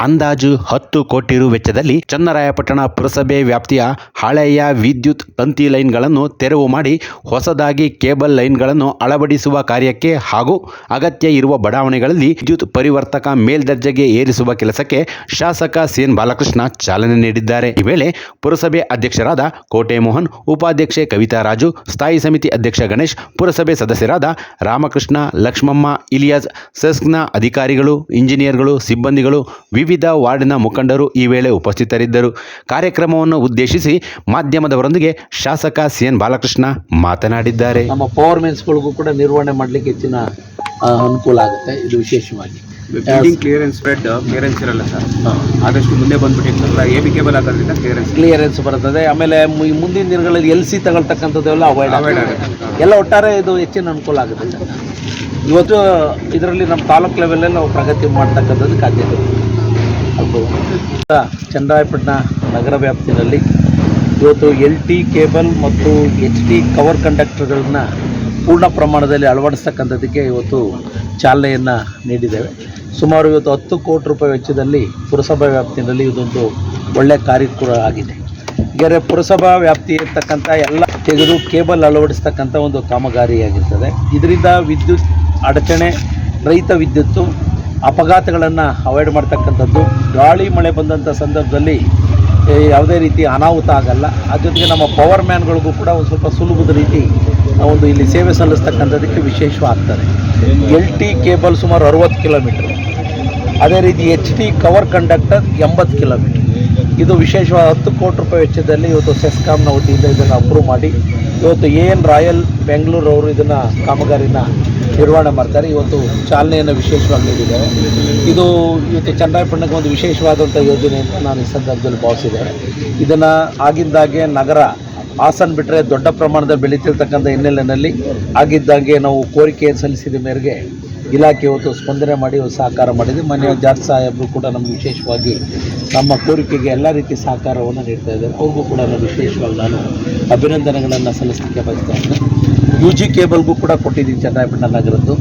ಅಂದಾಜು ಹತ್ತು ಕೋಟಿ ರು ವೆಚ್ಚದಲ್ಲಿ ಚನ್ನರಾಯಪಟ್ಟಣ ಪುರಸಭೆ ವ್ಯಾಪ್ತಿಯ ಹಳೆಯ ವಿದ್ಯುತ್ ತಂತಿ ಲೈನ್ಗಳನ್ನು ತೆರವು ಮಾಡಿ ಹೊಸದಾಗಿ ಕೇಬಲ್ ಲೈನ್ಗಳನ್ನು ಅಳವಡಿಸುವ ಕಾರ್ಯಕ್ಕೆ ಹಾಗೂ ಅಗತ್ಯ ಇರುವ ಬಡಾವಣೆಗಳಲ್ಲಿ ವಿದ್ಯುತ್ ಪರಿವರ್ತಕ ಮೇಲ್ದರ್ಜೆಗೆ ಏರಿಸುವ ಕೆಲಸಕ್ಕೆ ಶಾಸಕ ಸಿಎನ್ ಬಾಲಕೃಷ್ಣ ಚಾಲನೆ ನೀಡಿದ್ದಾರೆ. ಈ ವೇಳೆ ಪುರಸಭೆ ಅಧ್ಯಕ್ಷರಾದ ಕೋಟೆ ಮೋಹನ್ ಉಪಾಧ್ಯಕ್ಷೆ ಕವಿತಾ ರಾಜು, ಸ್ಥಾಯಿ ಸಮಿತಿ ಅಧ್ಯಕ್ಷ ಗಣೇಶ್, ಪುರಸಭೆ ಸದಸ್ಯರಾದ ರಾಮಕೃಷ್ಣ, ಲಕ್ಷ್ಮಮ್ಮ, ಇಲಿಯಾಸ್, ಸೆಸ್ಕ್ನ ಅಧಿಕಾರಿಗಳು, ಇಂಜಿನಿಯರ್ಗಳು, ಸಿಬ್ಬಂದಿಗಳು ವಾರ್ಡಿನ ಮುಖಂಡರು ಈ ವೇಳೆ ಉಪಸ್ಥಿತರಿದ್ದರು. ಕಾರ್ಯಕ್ರಮವನ್ನು ಉದ್ದೇಶಿಸಿ ಮಾಧ್ಯಮದವರೊಂದಿಗೆ ಶಾಸಕ ಸಿಎನ್ ಬಾಲಕೃಷ್ಣ ಮಾತನಾಡಿದ್ದಾರೆ. ನಮ್ಮ ಪವರ್ ಮೆನ್ಸ್ಗಳಿಗೂ ಕೂಡ ನಿರ್ವಹಣೆ ಮಾಡಲಿಕ್ಕೆ ಹೆಚ್ಚಿನ ಅನುಕೂಲ ಆಗುತ್ತೆ. ಇದು ವಿಶೇಷವಾಗಿ. ಬಿಲ್ಡಿಂಗ್ ಕ್ಲಿಯರೆನ್ಸ್ ಸ್ಪ್ರೆಡ್ ಕ್ಲಿಯರೆನ್ಸ್ ಇರಲ್ಲ ಸರ್. ಆದಷ್ಟು ಮುಂದೆ ಬಂದ್ಬಿಟ್ಟಿರ್ತಲ್ಲ ಎ ಬಿ ಕೇಬಲ್ ಹಾಕೋದ್ರಿಂದ ಕ್ಲಿಯರೆನ್ಸ್ ಕ್ಲಿಯರೆನ್ಸ್ ಬರ್ತದೆ. ಆಮೇಲೆ ಮುಂದಿನ ದಿನಗಳಲ್ಲಿ ಎಲ್ ಸಿ ತಗೊಳ್ತಕ್ಕಂಥದ್ದೆಲ್ಲ ಅವಾಯ್ಡ್ ಅವಾಯ್ಡ್ ಆಗುತ್ತೆ. ಎಲ್ಲ ಒಟ್ಟಾರೆ ಇದು ಹೆಚ್ಚಿನ ಅನುಕೂಲ ಆಗುತ್ತೆ. ಇವತ್ತು ಇದರಲ್ಲಿ ನಮ್ಮ ತಾಲೂಕು ಲೆವೆಲಲ್ಲಿ ನಾವು ಪ್ರಗತಿ ಮಾಡ್ತಕ್ಕಂಥದ್ದು ಸಾಧ್ಯತೆ. ಅದು ಚನ್ನರಾಯಪಟ್ಟಣ ನಗರ ವ್ಯಾಪ್ತಿಯಲ್ಲಿ ಇವತ್ತು ಎಲ್ ಟಿ ಕೇಬಲ್ ಮತ್ತು ಎಚ್ ಟಿ ಕವರ್ ಕಂಡಕ್ಟರ್ಗಳನ್ನ ಪೂರ್ಣ ಪ್ರಮಾಣದಲ್ಲಿ ಅಳವಡಿಸ್ತಕ್ಕಂಥದ್ದಕ್ಕೆ ಇವತ್ತು ಚಾಲನೆಯನ್ನು ನೀಡಿದ್ದೇವೆ. ಸುಮಾರು ಇವತ್ತು ಹತ್ತು ಕೋಟಿ ರೂಪಾಯಿ ವೆಚ್ಚದಲ್ಲಿ ಪುರಸಭಾ ವ್ಯಾಪ್ತಿಯಲ್ಲಿ ಇದೊಂದು ಒಳ್ಳೆಯ ಕಾರ್ಯಕ್ರಮ ಆಗಿದೆ. ಬೇರೆ ಪುರಸಭಾ ವ್ಯಾಪ್ತಿ ಇರ್ತಕ್ಕಂಥ ಎಲ್ಲ ತೆಗೆದು ಕೇಬಲ್ ಅಳವಡಿಸ್ತಕ್ಕಂಥ ಒಂದು ಕಾಮಗಾರಿಯಾಗಿರ್ತದೆ. ಇದರಿಂದ ವಿದ್ಯುತ್ ಅಡಚಣೆ, ರೈತ ವಿದ್ಯುತ್ತು ಅಪಘಾತಗಳನ್ನು ಅವಾಯ್ಡ್ ಮಾಡ್ತಕ್ಕಂಥದ್ದು. ಗಾಳಿ, ಮಳೆ ಬಂದಂಥ ಸಂದರ್ಭದಲ್ಲಿ ಯಾವುದೇ ರೀತಿ ಅನಾಹುತ ಆಗಲ್ಲ. ಅದ್ರ ಜೊತೆಗೆ ನಮ್ಮ ಪವರ್ ಮ್ಯಾನ್ಗಳಿಗೂ ಕೂಡ ಒಂದು ಸ್ವಲ್ಪ ಸುಲಭದ ರೀತಿ ಒಂದು ಇಲ್ಲಿ ಸೇವೆ ಸಲ್ಲಿಸ್ತಕ್ಕಂಥದ್ದಕ್ಕೆ ವಿಶೇಷವಾಗ್ತದೆ. ಎಲ್ ಟಿ ಕೇಬಲ್ ಸುಮಾರು ಅರುವತ್ತು ಕಿಲೋಮೀಟ್ರ್ ಅದೇ ರೀತಿ ಎಚ್ ಟಿ ಕವರ್ ಕಂಡಕ್ಟರ್ ಎಂಬತ್ತು ಕಿಲೋಮೀಟ್ರ್ ಇದು ವಿಶೇಷವಾದ ಹತ್ತು ಕೋಟಿ ರೂಪಾಯಿ ವೆಚ್ಚದಲ್ಲಿ ಇವತ್ತು ಸೆಸ್ಕಾಮ್ನ ವತಿಯಿಂದ ಇದನ್ನು ಅಪ್ರೂವ್ ಮಾಡಿ. ಇವತ್ತು ಎ ಎನ್ ರಾಯಲ್ ಬೆಂಗಳೂರು ಅವರು ಇದನ್ನು ಕಾಮಗಾರಿನ ನಿರ್ವಹಣೆ ಮಾಡ್ತಾರೆ. ಇವತ್ತು ಚಾಲನೆಯನ್ನು ವಿಶೇಷವಾಗಿ ನೀಡಿದ್ದಾರೆ. ಇದು ಇವತ್ತು ಚನ್ನರಾಯಪಟ್ಟಣಕ್ಕೆ ಒಂದು ವಿಶೇಷವಾದಂಥ ಯೋಜನೆ ಅಂತ ನಾನು ಈ ಸಂದರ್ಭದಲ್ಲಿ ಭಾವಿಸಿದೆ ಇದನ್ನು ಆಗಿಂದಾಗೆ ನಗರ ಹಾಸನ್ ಬಿಟ್ಟರೆ ದೊಡ್ಡ ಪ್ರಮಾಣದಲ್ಲಿ ಬೆಳೀತಿರ್ತಕ್ಕಂಥ ಹಿನ್ನೆಲೆಯಲ್ಲಿ ಆಗಿದ್ದಾಗೆ ನಾವು ಕೋರಿಕೆಯನ್ನು ಸಲ್ಲಿಸಿದ ಮೇರೆಗೆ ಇಲಾಖೆ ಇವತ್ತು ಸ್ಪಂದನೆ ಮಾಡಿ ಸಹಕಾರ ಮಾಡಿದೆ ಮನೆಯ ಜಾರ್ಜ್ ಸಾಹೇಬರು ಕೂಡ ನಮಗೆ ವಿಶೇಷವಾಗಿ ನಮ್ಮ ಕೋರಿಕೆಗೆ ಎಲ್ಲ ರೀತಿ ಸಹಕಾರವನ್ನು ನೀಡ್ತಾ ಇದ್ದಾರೆ. ಅವ್ರಿಗೂ ಕೂಡ ನಾನು ವಿಶೇಷವಾಗಿ ನಾನು ಅಭಿನಂದನೆಗಳನ್ನು ಸಲ್ಲಿಸಲಿಕ್ಕೆ ಬಯಸ್ತಾ ಇದ್ದೇನೆ. ಯು ಜಿ ಕೇಬಲ್ಗೂ ಕೂಡ ಕೊಟ್ಟಿದ್ದೀನಿ ಚನ್ನರಾಯಪಟ್ಟಣ ನಗರದ್ದು.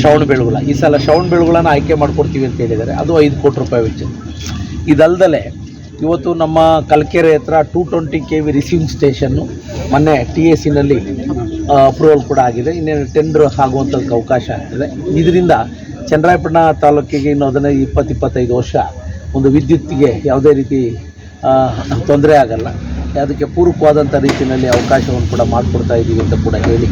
ಶ್ರವಣ ಬೆಳಗುಳ. ಈ ಸಲ ಶ್ರವಣ ಬೆಳಗುಳನ ಆಯ್ಕೆ ಮಾಡಿಕೊಡ್ತೀವಿ ಅಂತ ಹೇಳಿದ್ದಾರೆ. ಅದು ಐದು ಕೋಟಿ ರೂಪಾಯಿ ವೆಚ್ಚ. ಇದಲ್ದಲೆ ಇವತ್ತು ನಮ್ಮ ಕಲ್ಕೆರೆ ಹತ್ರ two twenty K V receiving station ಮೊನ್ನೆ ಟಿ ಎ ಸಿನಲ್ಲಿ ಅಪ್ರೂವಲ್ ಕೂಡ ಆಗಿದೆ. ಇನ್ನೇನು ಟೆಂಡರ್ ಆಗುವಂಥದ್ದಕ್ಕೆ ಅವಕಾಶ ಆಗ್ತದೆ. ಇದರಿಂದ ಚನ್ನರಾಯಪಟ್ಟಣ ತಾಲೂಕಿಗೆ ಇನ್ನು ಅದನ್ನು ಇಪ್ಪತ್ತು, ಇಪ್ಪತ್ತೈದು ವರ್ಷ ಒಂದು ವಿದ್ಯುತ್ಗೆ ಯಾವುದೇ ರೀತಿ ತೊಂದರೆ ಆಗಲ್ಲ. ಅದಕ್ಕೆ ಪೂರಕವಾದಂಥ ರೀತಿಯಲ್ಲಿ ಅವಕಾಶವನ್ನು ಕೂಡ ಮಾಡಿಕೊಡ್ತಾ ಇದ್ದೀವಿ ಅಂತ ಕೂಡ ಹೇಳಿ.